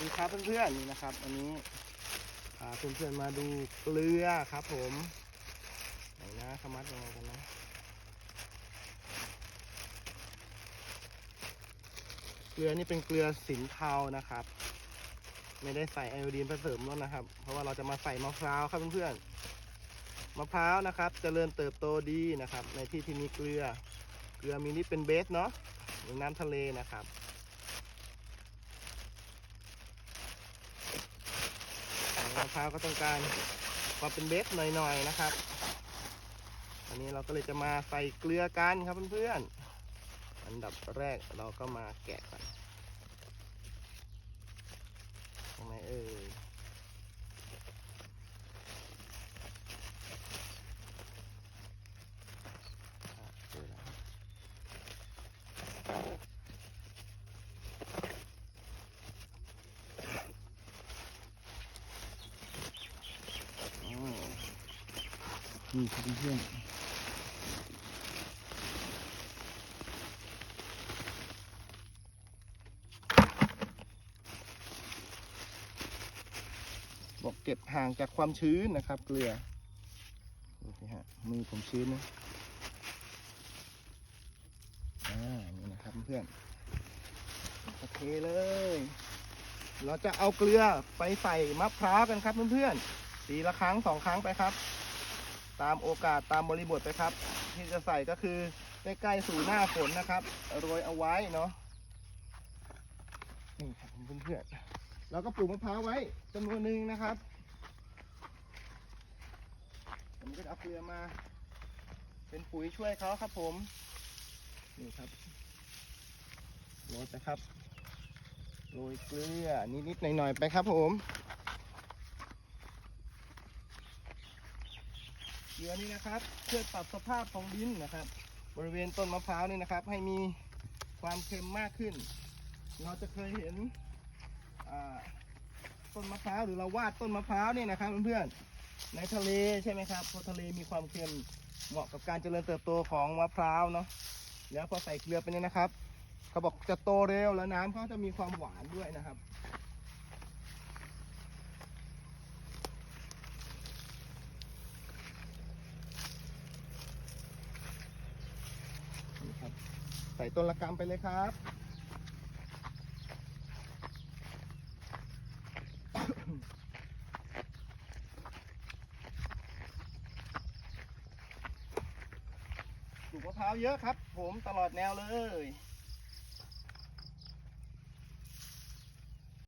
ดีครับเพื่อนๆนี่นะครับวันนี้พาเพื่อนๆมาดูเกลือครับ ผมไหนนะขมัดยังไงกันนะเกลือนี่เป็นเกลือสินเทานะครับ ไม่ได้ใส่ไอโอดีนผสมแล้วนะครับ เพราะว่าเราจะมาใส่มะพร้าวครับเพื่อนๆมะพร้าวนะครับจเจริญเติบโตดีนะครับ ในที่ที่มีเกลือ เกลือมีนี่เป็นเบสเนาะหรือน้ำทะเลนะครับ มะพร้าวก็ต้องการความเป็นเบสหน่อยๆนะครับ อันนี้เราก็เลยจะมาใส่เกลือกันครับเพื่อนๆอันดับแรกเราก็มาแกะก่อนตรงไหนเอ่ยอะเจอแล้วอืม นี่ครับเพื่อนบอกเก็บห่างจากความชื้นนะครับ เกลือดูสิฮะมือผมชื้นนะอ่านี่นะครับเพื่อนโอเคเลย เราจะเอาเกลือไปใส่มะพร้าวกันครับเพื่อนๆสีละครั้งสองครั้งไปครับ ตามโอกาสตามบริบทไปครับ ที่จะใส่ก็คือใกล้ๆสู่หน้าฝนนะครับโรยเอาไว้เนาะนี่ครับเพื่อนๆเราก็ปลูกมะพร้าวไว้จำนวนหนึ่งนะครับผมก็จะเอาเกลือมา เป็นปุ๋ยช่วยเขาครับผมนี่ครับโรยไปครับโรยเกลือนิดๆหน่อยๆไปครับผม เกลือนี่นะครับช่วยปรับสภาพของดินนะครับ บริเวณต้นมะพร้าวนี่นะครับ ให้มีความเค็มมากขึ้น เราจะเคยเห็นต้นมะพร้าวหรือเราวาดต้นมะพร้าวนี่นะครับเพื่อนๆในทะเลใช่ไหมครับพราะทะเลมีความเค็มเหมาะกับการเจริญเติบโตของมะพร้าวเนาะแล้วพอใส่เกลือไปเนี่ยนะครับ เขาบอกจะโตเร็วแล้วน้ำเขาจะมีความหวานด้วยนะครับ นี่ครับ ใส่ต้นละกรรมไปเลยครับ ปลูกมะพร้าวเยอะครับ ผมตลอดแนวเลย